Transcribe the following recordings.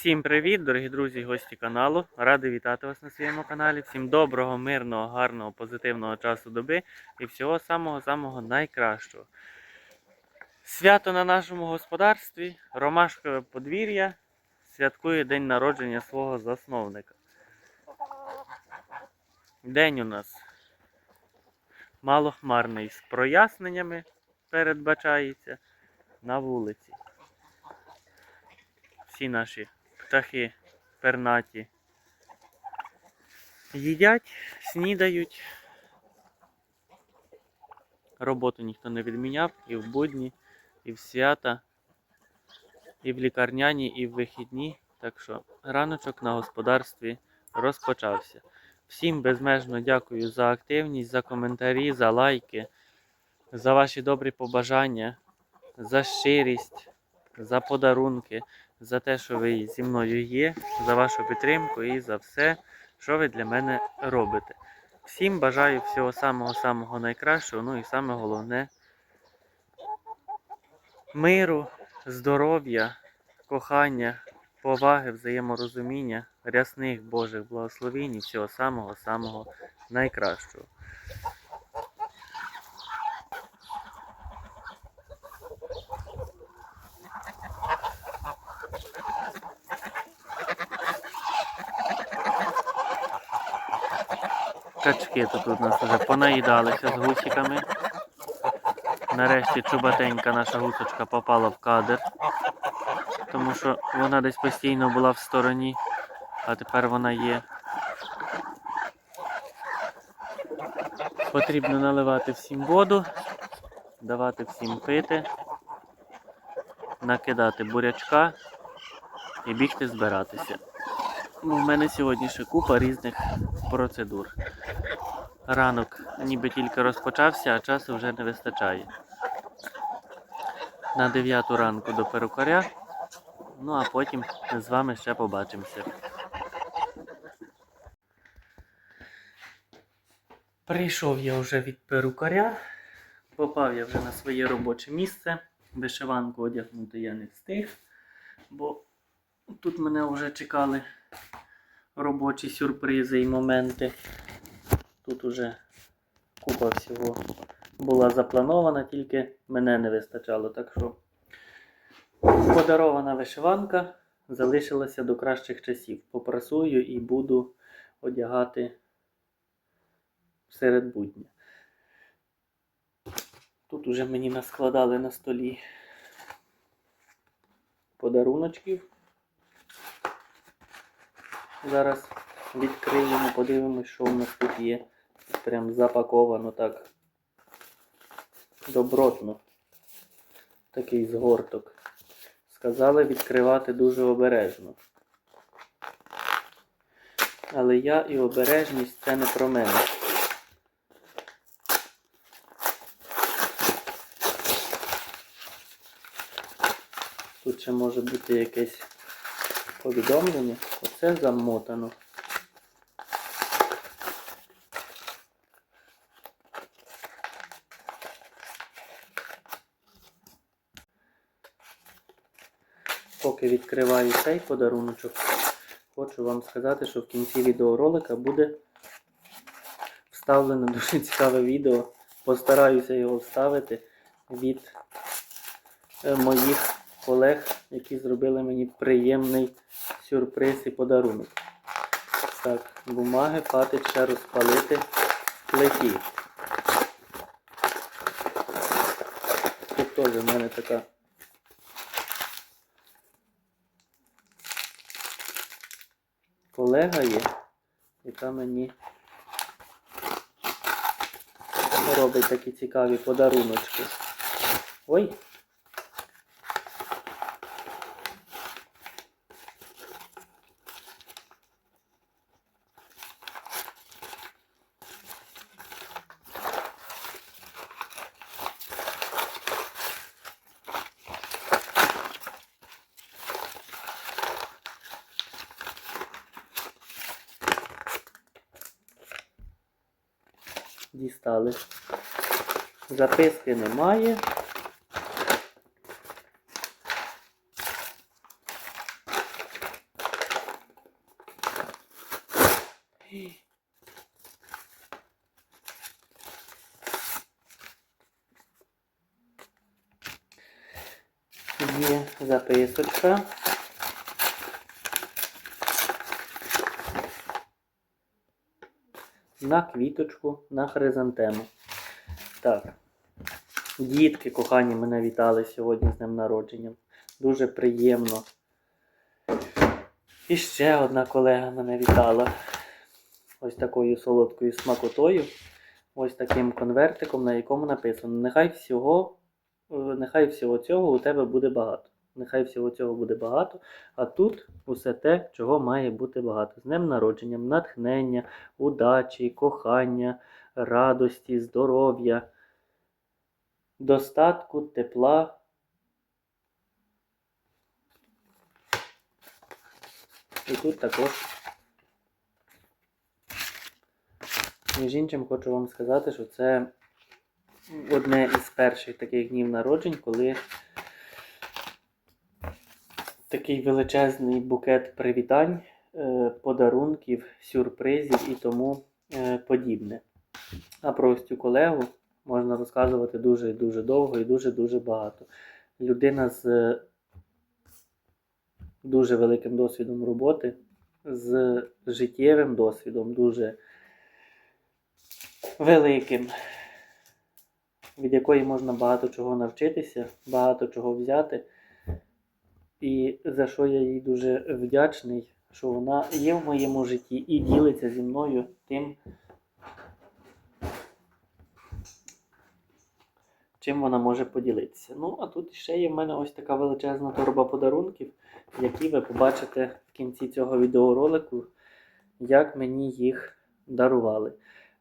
Всім привіт, дорогі друзі і гості каналу. Радий вітати вас на своєму каналі. Всім доброго, мирного, гарного, позитивного часу доби і всього самого-самого найкращого. Свято на нашому господарстві, Ромашкове подвір'я, святкує день народження свого засновника. День у нас малохмарний з проясненнями передбачається на вулиці. Всі наші птахи пернаті їдять, снідають. Роботу ніхто не відміняв і в будні, і в свята, і в лікарняні, і в вихідні. Так що раночок на господарстві розпочався. Всім безмежно дякую за активність, за коментарі, за лайки, за ваші добрі побажання, за щирість, за подарунки за те, що ви зі мною є, за вашу підтримку і за все, що ви для мене робите. Всім бажаю всього самого-самого найкращого, ну і саме головне миру, здоров'я, кохання, поваги, взаєморозуміння, рясних Божих благословінь і всього самого-самого найкращого. Качки тут у нас вже понаїдалися з гусиками. Нарешті чубатенька наша гусочка попала в кадр, тому що вона десь постійно була в стороні, а тепер вона є. Потрібно наливати всім воду, давати всім пити, накидати бурячка і бігти збиратися. Ну, в мене сьогодні ще купа різних процедур. Ранок ніби тільки розпочався, а часу вже не вистачає. На 9 ранку до перукаря. Ну а потім з вами ще побачимося. Прийшов я вже від перукаря. Попав я вже на своє робоче місце. Вишиванку одягнути я не встиг, бо тут мене вже чекали робочі сюрпризи і моменти. Тут уже купа всього була запланована, тільки мене не вистачало. Так що подарована вишиванка залишилася до кращих часів. Попрасую і буду одягати серед будня. Тут уже мені наскладали на столі подаруночків. Зараз відкриємо, подивимось, що у нас тут є. Прям запаковано так добротно. Такий згорток. Сказали відкривати дуже обережно. Але я і обережність це не про мене. Тут ще може бути якесь повідомлення. Оце замотано. Поки відкриваю цей подаруночок, хочу вам сказати, що в кінці відеоролика буде вставлено дуже цікаве відео. Постараюся його вставити від е, моїх колег, які зробили мені приємний сюрприз і подарунок. Так, бумаги хватить ще розпалити в плиті. Тут теж в мене така колега є, яка мені робить такі цікаві подаруночки. Ой! дістали. Записки немає. Є записочка. На квіточку, на хризантему. Так. Дітки, кохані, мене вітали сьогодні з днем народження. Дуже приємно. І ще одна колега мене вітала. Ось такою солодкою смакотою. Ось таким конвертиком, на якому написано: Нехай всього, нехай всього цього у тебе буде багато. Нехай всього цього буде багато, а тут усе те, чого має бути багато. З днем народженням, натхнення, удачі, кохання, радості, здоров'я, достатку, тепла. І тут також, між іншим, хочу вам сказати, що це одне із перших таких днів народжень, коли такий величезний букет привітань, е, подарунків, сюрпризів і тому е, подібне. А про ось цю колегу можна розказувати дуже дуже довго і дуже-дуже багато. Людина з е, дуже великим досвідом роботи, з життєвим досвідом, дуже великим, від якої можна багато чого навчитися, багато чого взяти. І за що я їй дуже вдячний, що вона є в моєму житті і ділиться зі мною тим, чим вона може поділитися. Ну, а тут ще є в мене ось така величезна торба подарунків, які ви побачите в кінці цього відеоролику, як мені їх дарували.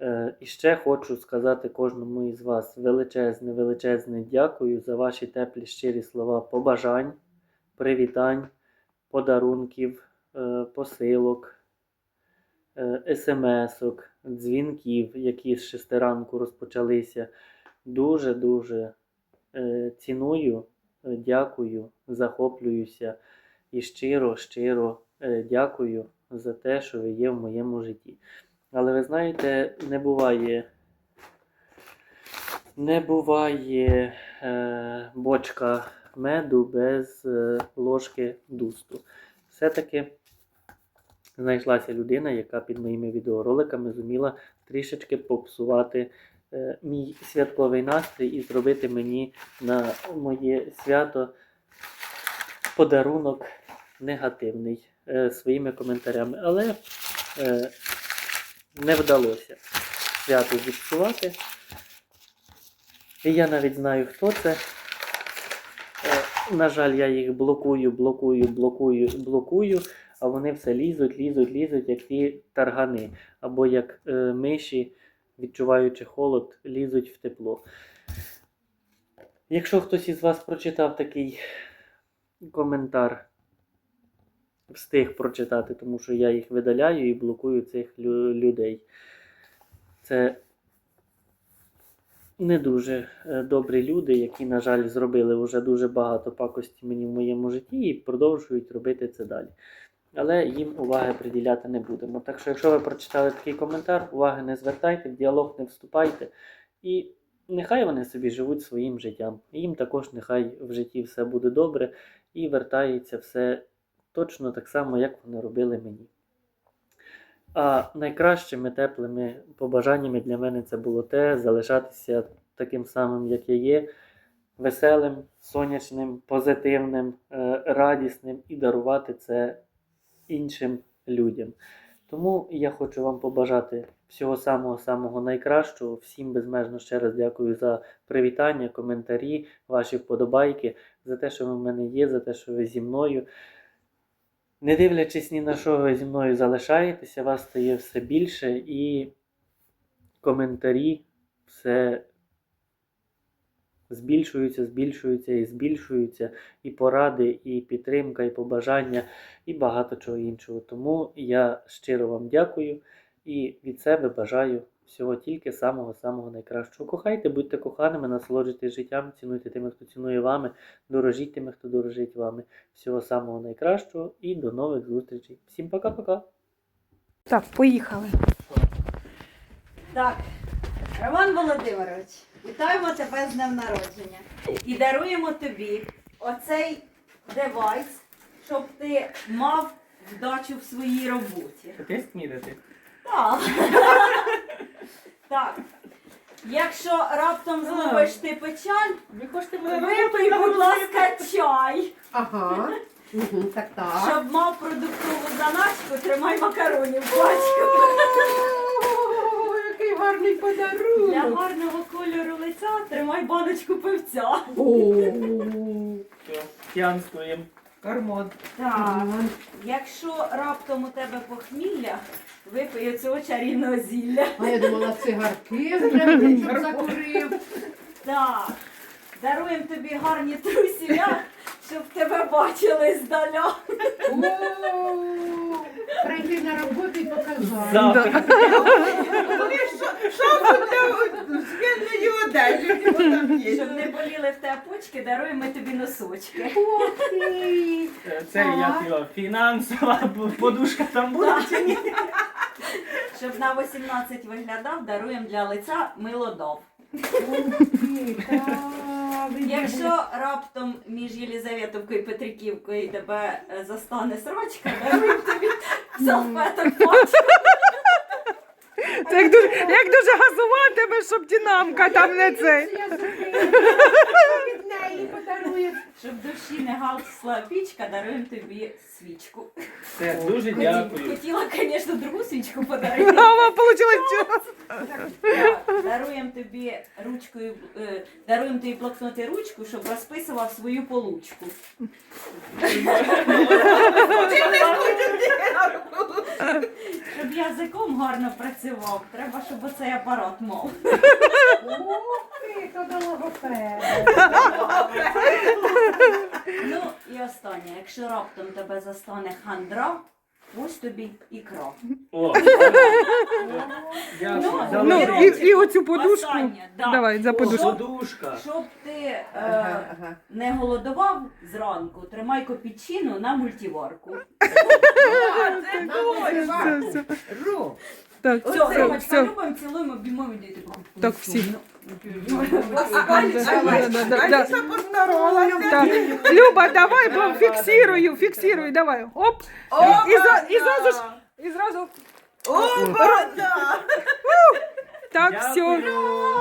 Е, і ще хочу сказати кожному із вас величезне, величезне дякую за ваші теплі щирі слова побажань привітань, подарунків, е, посилок, е, смс-ок, дзвінків, які з 6 ранку розпочалися. Дуже-дуже е, ціную, дякую, захоплююся і щиро, щиро е, дякую за те, що ви є в моєму житті. Але ви знаєте, не буває. Не буває е, бочка меду без е, ложки дусту. Все-таки знайшлася людина, яка під моїми відеороликами зуміла трішечки попсувати е, мій святковий настрій і зробити мені на моє свято подарунок негативний е, своїми коментарями. Але не вдалося свято зіпсувати. І я навіть знаю, хто це. На жаль, я їх блокую, блокую, блокую, блокую, а вони все лізуть, лізуть, лізуть, як ті таргани. Або як е, миші, відчуваючи холод, лізуть в тепло. Якщо хтось із вас прочитав такий коментар, встиг прочитати, тому що я їх видаляю і блокую цих лю- людей. Це не дуже е, добрі люди, які, на жаль, зробили вже дуже багато пакості мені в моєму житті і продовжують робити це далі. Але їм уваги приділяти не будемо. Так що, якщо ви прочитали такий коментар, уваги не звертайте, в діалог не вступайте. І нехай вони собі живуть своїм життям. Їм також нехай в житті все буде добре і вертається все точно так само, як вони робили мені. А найкращими теплими побажаннями для мене це було те залишатися таким самим, як я є, веселим, сонячним, позитивним, е, радісним і дарувати це іншим людям. Тому я хочу вам побажати всього самого-самого найкращого. Всім безмежно ще раз дякую за привітання, коментарі, ваші вподобайки, за те, що ви в мене є, за те, що ви зі мною. Не дивлячись ні на що ви зі мною залишаєтеся, вас стає все більше і коментарі все збільшуються, збільшуються і збільшуються, і поради, і підтримка, і побажання, і багато чого іншого. Тому я щиро вам дякую і від себе бажаю всього тільки самого-самого найкращого. Кохайте, будьте коханими, насолоджуйтесь життям, цінуйте тими, хто цінує вами, дорожіть тими, хто дорожить вами. Всього самого найкращого і до нових зустрічей. Всім пока-пока! Так, поїхали. Так, Роман Володимирович, вітаємо тебе з днем народження. І даруємо тобі оцей девайс, щоб ти мав вдачу в своїй роботі. Ти снідати? Так. Так. Якщо раптом зловиш ти печаль, Ви хочете випий, будь ласка, чай. Ага. Угу, так, так. Щоб мав продуктову заначку, тримай макаронів пачку. О, який гарний Для подарунок. гарного кольору лиця тримай баночку пивця. О, Янскуємо. Карман. Так. Якщо раптом у тебе похмілля, випий цього чарівного зілля. А я думала, цигарки вже щоб закурив. Так. Даруємо тобі гарні трусіля, щоб тебе бачили здаля. Прийти на роботу і показати. Запах. Щоб не боліли в тебе почки, даруємо ми тобі носочки. Це як його фінансова подушка там буде чи ні? Щоб на 18 виглядав, даруємо для лиця милодов. Ух ти, так. Якщо раптом між Єлізаветовкою і Петриківкою тебе е, застане срочка, даруємо тобі салфеток пачку. Це як дуже, як дуже газувати щоб динамка там не цей. Я. Щоб душі не гасла пічка, даруємо тобі свічку. Все, дуже Хоті- дякую. Хотіла, звісно, другу свічку подарувати. А вам вийшло? Так, Даруємо тобі ручкою, е, даруємо тобі блокнот і ручку, щоб розписував свою получку. Щоб язиком гарно працював, треба, щоб оцей апарат мав. Ух ти, то до логопеда. Ну і останнє, якщо раптом тебе застане хандра, ось тобі ікра. О. Ну, Ну, і, і оцю подушку. Останнє, да. Давай, за подушку. Подушка. Щоб ти е, Ага, ага. не голодував зранку, тримай копійчину на. Все, все. Ру. Так, Все, все, Ромочка, все. любимо, цілуємо, обіймемо діти. Так, всі. Давай, Да, да, да, да. поздоровалася. Так. Люба, давай, бо фіксирую, фіксирую, давай. Оп. І, за, і зразу ж, і зразу. О, да! Так, все. Дякую.